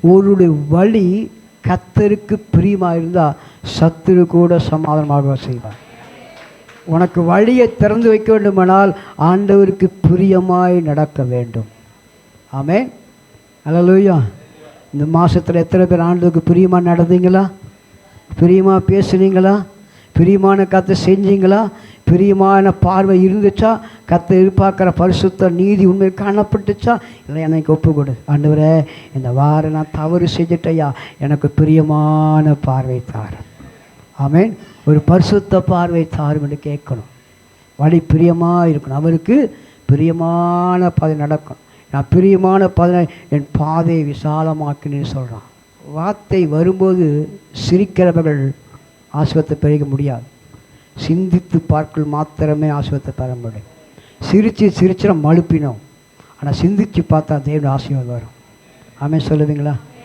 உன்னுடைய வழி கத்தருக்கு பிரியமாக இருந்தால் சத்துரு கூட சமாதானமாக செய்வார். உனக்கு வழியை திறந்து வைக்க வேண்டுமானால் ஆண்டவருக்கு பிரியமாய் நடக்க வேண்டும். ஆமே அல்லேலூயா. இந்த மாதத்தில் எத்தனை பேர் ஆண்டவருக்கு பிரியமாக நடந்தீங்களா? பிரியமாக பேசுனீங்களா? பிரியமான கத்தை செஞ்சீங்களா? பிரியமான பார்வை இருந்துச்சா? கத்தை எதிர்பார்க்குற பரிசுத்த நீதி உண்மை காணப்பட்டுச்சா? இல்லை எனக்கு ஒப்பு கொடு ஆண்டவரே இந்த வாரம் நான் தவறு செஞ்சிட்டையா? எனக்கு பிரியமான பார்வை தாரும். ஆமேன். ஒரு பரிசுத்த பார்வை தாரும் என்று கேட்கணும். வழி பிரியமாக இருக்கணும். அவருக்கு பிரியமான பாதை நடக்கும். நான் பிரியமான பாதை என் பாதையை விசாலமாக்குன்னு சொல்கிறான் வார்த்தை வரும்போது சிரிக்கிறவர்கள் ஆசிரியத்தை பெருக முடியாது. சிந்தித்து பார்க்கல் மாத்திரமே ஆசிரியத்தை பெற முடியும் சிரித்து சிரிச்சிட மழுப்பினோம். ஆனால் சிந்திச்சு பார்த்தா தேவனுடைய ஆசீர்வாதம் வரும். ஆமே சொல்லுவீங்களா?